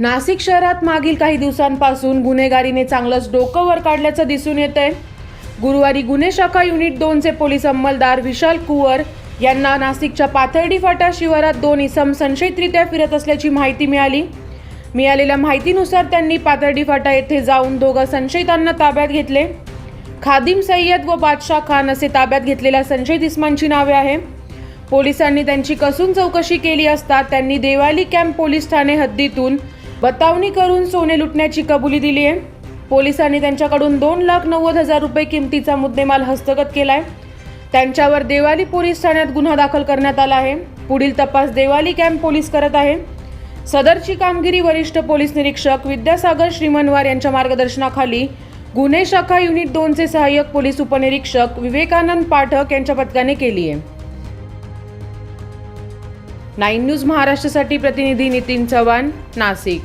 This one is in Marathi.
नाशिक शहरात मागील काही दिवसांपासून गुन्हेगारीने चांगलंच डोकं वर काढल्याचं दिसून येत आहे गुरुवारी गुन्हे शाखा युनिट दोनचे पोलीस अंमलदार विशाल कुवर यांना नाशिकच्या पाथर्डी फाटा शिवारात दोन इसम संशयितरित्या फिरत असल्याची माहिती मिळाली. मिळालेल्या माहितीनुसार त्यांनी पाथर्डी फाटा येथे जाऊन दोघं संशयितांना ताब्यात घेतले. खादिम सय्यद व बादशाह खान असे ताब्यात घेतलेल्या संशयित इस्मांची नावे आहे. पोलिसांनी त्यांची कसून चौकशी केली असता त्यांनी देवाली कॅम्प पोलीस ठाणे हद्दीतून बतावणी करून सोने लुटण्याची कबुली दिली आहे. पोलिसांनी त्यांच्याकडून दोन लाख नव्वद हजार रुपये किमतीचा मुद्देमाल हस्तगत केलाय. त्यांच्यावर देवाली पोलीस ठाण्यात गुन्हा दाखल करण्यात आला आहे. पुढील तपास देवाली कॅम्प पोलीस करत आहे. सदरची कामगिरी वरिष्ठ पोलीस निरीक्षक विद्यासागर श्रीमनवार यांच्या मार्गदर्शनाखाली गुन्हे शाखा युनिट दोनचे सहाय्यक पोलीस उपनिरीक्षक विवेकानंद पाठक यांच्या पथकाने केली आहे. नाईन न्यूज महाराष्ट्रासाठी प्रतिनिधी नितीन चव्हाण नाशिक.